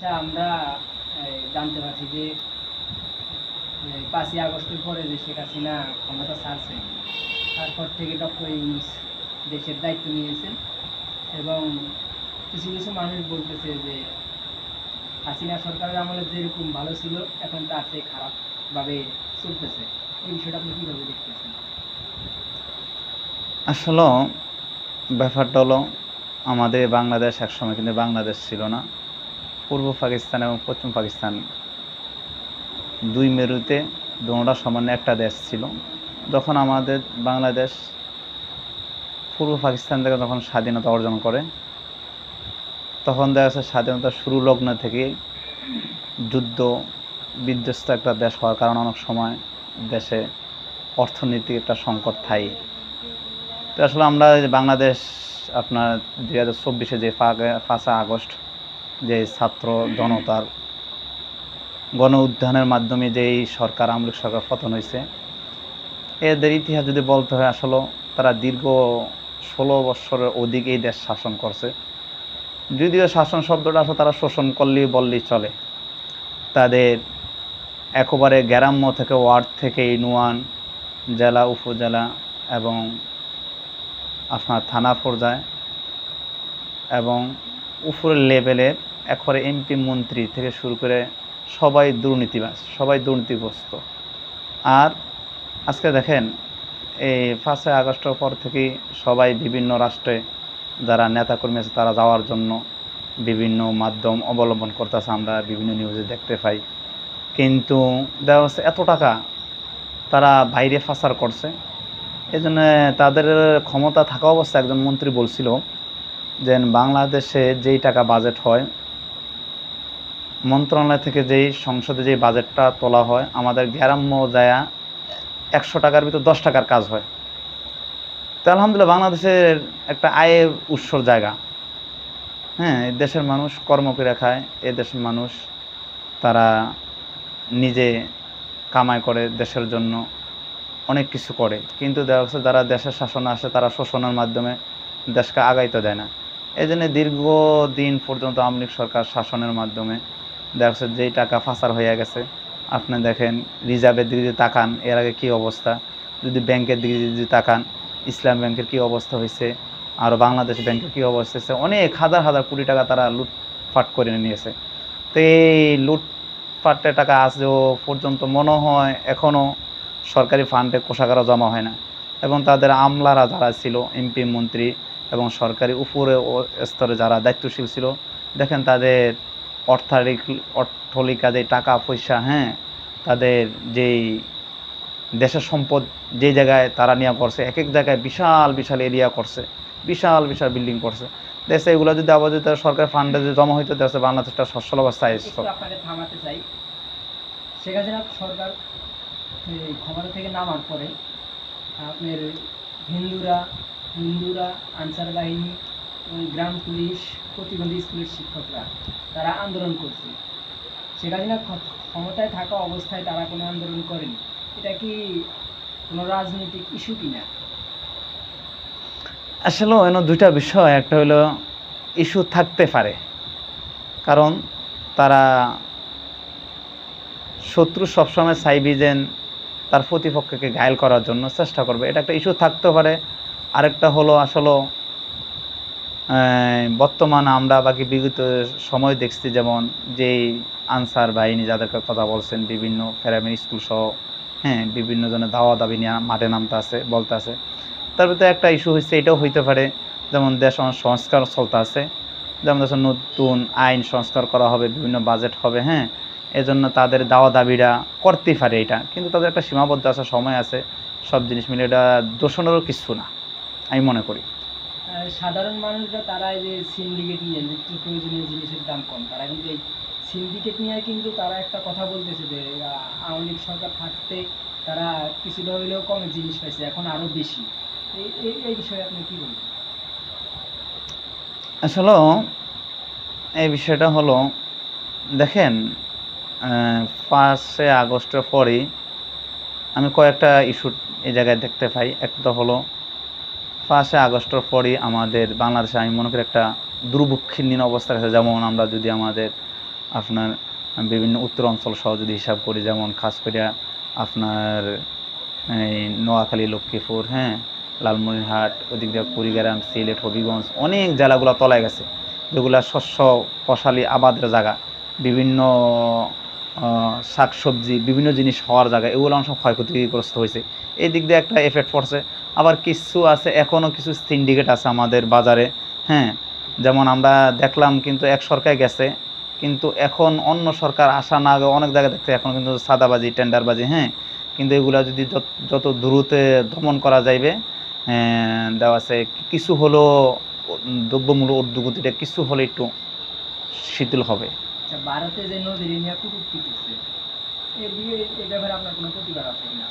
আচ্ছা আমরা জানতে পারছি যে পাঁচই আগস্টের পরে যে শেখ হাসিনা ক্ষমতা ছাড়ছেন, তারপর থেকে ডক্টর ইউনুস দেশের দায়িত্ব নিয়েছেন এবং কিছু কিছু মানুষ বলতেছে যে, হাসিনা সরকারের আমলে যেরকম ভালো ছিল, এখন তার চেয়ে খারাপভাবে চলতেছে। এই বিষয়টা আপনি কীভাবে দেখতেছেন? আসলে, ব্যাপারটা হলো, আমাদের বাংলাদেশ একসময় কিন্তু বাংলাদেশ ছিল না। পূর্ব পাকিস্তান এবং পশ্চিম পাকিস্তান দুই মেরুতে দুটা সমান্য একটা দেশ ছিল। যখন আমাদের বাংলাদেশ পূর্ব পাকিস্তান থেকে যখন স্বাধীনতা অর্জন করে, তখন দেখা যাচ্ছে স্বাধীনতা শুরু লগ্ন থেকে যুদ্ধ, বিধ্বস্ত একটা দেশ হওয়ার কারণে অনেক সময় দেশে অর্থনৈতিক একটা সংকট থাকে তো আসলে আমরা বাংলাদেশ আপনার দুই হাজার চব্বিশে যে পাঁচা আগস্ট যে ছাত্র জনতার গণ উত্থানের মাধ্যমে যে এই সরকার, আমলিক সরকার পতন হয়েছে, এদের ইতিহাস যদি বলতে হয়, আসলে তারা দীর্ঘ ষোলো বৎসরের অধিক এই দেশ শাসন করছে। যদিও শাসন শব্দটা আসলে তারা শোষণ করলেই বললেই চলে। তাদের একেবারে গ্রাম্য থেকে ওয়ার্ড থেকে ইউনিয়ন, জেলা, উপজেলা এবং আপনার থানা পর্যায়ে এবং উপরের লেভেলের একবারে এমপি মন্ত্রী থেকে শুরু করে সবাই দুর্নীতিবাজ, সবাই দুর্নীতিগ্রস্ত। আর আজকে দেখেন, এই ফার্স্টে আগস্টের পর থেকেই সবাই বিভিন্ন রাষ্ট্রে যারা নেতাকর্মী আছে, তারা যাওয়ার জন্য বিভিন্ন মাধ্যম অবলম্বন করতেছে। আমরা বিভিন্ন নিউজে দেখতে পাই। কিন্তু দেখা যাচ্ছে এত টাকা তারা বাইরে ফাঁসার করছে। এই জন্য তাদের ক্ষমতা থাকা অবস্থায় একজন মন্ত্রী বলছিল যে, বাংলাদেশে যেই টাকা বাজেট হয় মন্ত্রণালয় থেকে যেই সংসদে যেই বাজেটটা তোলা হয়, আমাদের গ্রাম্য যায়া একশো টাকার ভিতর দশ টাকার কাজ হয়। তো আলহামদুলিল্লাহ বাংলাদেশের একটা আয়ের উৎসর জায়গা। হ্যাঁ দেশের মানুষ কর্ম করে খায় এ দেশের মানুষ তারা নিজে কামাই করে, দেশের জন্য অনেক কিছু করে। কিন্তু দেখা যাচ্ছে যারা দেশের শাসনে আসে, তারা শোষণের মাধ্যমে দেশকে আগাইতে দেয় না। এই জন্য দীর্ঘদিন পর্যন্ত আওয়ামী লীগ সরকার শাসনের মাধ্যমে দেখা যাচ্ছে যেই টাকা ফাঁসার হয়ে গেছে, আপনি দেখেন রিজার্ভের দিকে যদি তাকান, এর আগে কী অবস্থা? যদি ব্যাংকের দিকে যদি তাকান, ইসলাম ব্যাংকের কী অবস্থা হয়েছে? আর বাংলাদেশ ব্যাংকের কী অবস্থা হয়েছে? অনেক হাজার হাজার কোটি টাকা তারা লুটপাট করে নিয়েছে। তো এই লুটপাটের টাকা আজও পর্যন্ত মনে হয় এখনও সরকারি ফান্ডে কোষাগারও জমা হয় না। এবং তাদের আমলারা যারা ছিল এমপি মন্ত্রী এবং সরকারি উপরে স্তরে যারা দায়িত্বশীল ছিল, দেখেন তাদের অর্থালিক অর্থলিকা যে টাকা পয়সা হ্যাঁ তাদের যেই দেশের সম্পদ যে জায়গায় তারা নিয়ে করছে এক এক জায়গায় বিশাল বিশাল এরিয়া করছে বিশাল বিশাল বিল্ডিং করছে। দেশে এগুলো যদি আবার যদি সরকারি ফান্ডে যদি জমা হইতো দেশে বাংলাদেশটা সচ্ছল অবস্থায় আসতো থামাতে চাই। শেখ হাসিনা সরকার ক্ষমতা থেকে নামার পরে আপনার হিন্দুরা হিন্দুরা আনসার বাহিনী গ্রাম পুলিশ, প্রতিবন্ধী স্কুলের শিক্ষকরা তারা আন্দোলন করছে। শেখ হাসিনা ক্ষমতায় থাকা অবস্থায় তারা কোনো আন্দোলন করেনি। এটা কি কোনো রাজনৈতিক ইস্যু কিনা? আসলে এনে দুইটা বিষয়, একটা হলো ইস্যু থাকতে পারে, কারণ তারা শত্রু সবসময় চাইবি যে তার প্রতিপক্ষকে ঘায়ল করার জন্য চেষ্টা করবে। এটা একটা ইস্যু থাকতে পারে। আরেকটা হলো আসলে বর্তমান আমরা বাকি বিগত সময় দেখছি যেমন যেই আনসার বাহিনী যাদেরকে কথা বলছেন, বিভিন্ন প্রাইমারি স্কুল সহ হ্যাঁ বিভিন্ন জনের দাওয়া দাবি নিয়ে মাঠে নামতে আছে, বলতে আছে। তার ভিতরে একটা ইস্যু হয়েছে এটাও হইতে পারে। যেমন দেশ সংস্কার চলতে আছে, যেমন দেশের নতুন আইন সংস্কার করা হবে, বিভিন্ন বাজেট হবে হ্যাঁ এজন্য তাদের দাওয়া দাবিরা করতেই পারে এটা। কিন্তু তাদের একটা সীমাবদ্ধ আছে, সময় আছে, সব জিনিস মিলে এটা দোষণেরও কিছু না, আমি মনে করি। সাধারণ মানুষরা তারা যে সিন্ডিকেট নিয়ে নিত্য প্রয়োজনীয় জিনিসের দাম কম। তারা কিন্তু এই সিন্ডিকেট নিয়ে কিন্তু তারা একটা কথা বলতেছে যে আওয়ামী লীগ সরকার থাকতে তারা কিছুটা হইলেও কম জিনিস পাইছে, এখন আরও বেশি। এই এই- বিষয়ে আপনি কি বলবেন? আসলে, এই বিষয়টা হলো, দেখেন পাঁচে আগস্টের পরেই আমি কয়েকটা ইস্যু এই জায়গায় দেখতে পাই। একটা হলো পাঁচে আগস্টের পরই আমাদের বাংলাদেশে আমি মনে করি একটা দুর্ভিক্ষীর্ণ অবস্থা আছে যেমন আমরা যদি আমাদের আপনার বিভিন্ন উত্তর অঞ্চল সহ যদি হিসাব করি, যেমন খাস করে আপনার এই নোয়াখালী, লক্ষ্মীপুর হ্যাঁ লালমনিরহাট, ওদিক দিয়ে কুড়িগ্রাম, সিলেট, হবিগঞ্জ, অনেক জেলাগুলো তলায় গেছে। যেগুলা শস্য, ফসলি আবাদের জায়গা। বিভিন্ন শাকসবজি, বিভিন্ন জিনিস হওয়ার জায়গায় এগুলো অংশ ক্ষয়ক্ষতিগ্রস্ত হয়েছে। এই দিক দিয়ে একটা এফেক্ট পড়ছে। আবার কিছু আছে এখনও কিছু সিন্ডিকেট আছে আমাদের বাজারে হ্যাঁ? যেমন আমরা দেখলাম কিন্তু এক সরকার গেছে, কিন্তু এখন অন্য সরকার আসা না অনেক জায়গায় দেখতে এখন কিন্তু সাদাবাজি, টেন্ডারবাজি হ্যাঁ? কিন্তু এগুলা যদি যত- দ্রুত দমন করা যাইবে দেওয়া আছে, কিছু হলো দ্রব্যমূল্য ঊর্ধ্বগতিটা কিছু হলে একটু শিথিল হবে। আচ্ছা ভারতে যে নদীর নিয়ে কুটুক্তি করছে এ দিয়ে এ ব্যাপারে আপনার কোনো প্রতিবাদ আছে কিনা?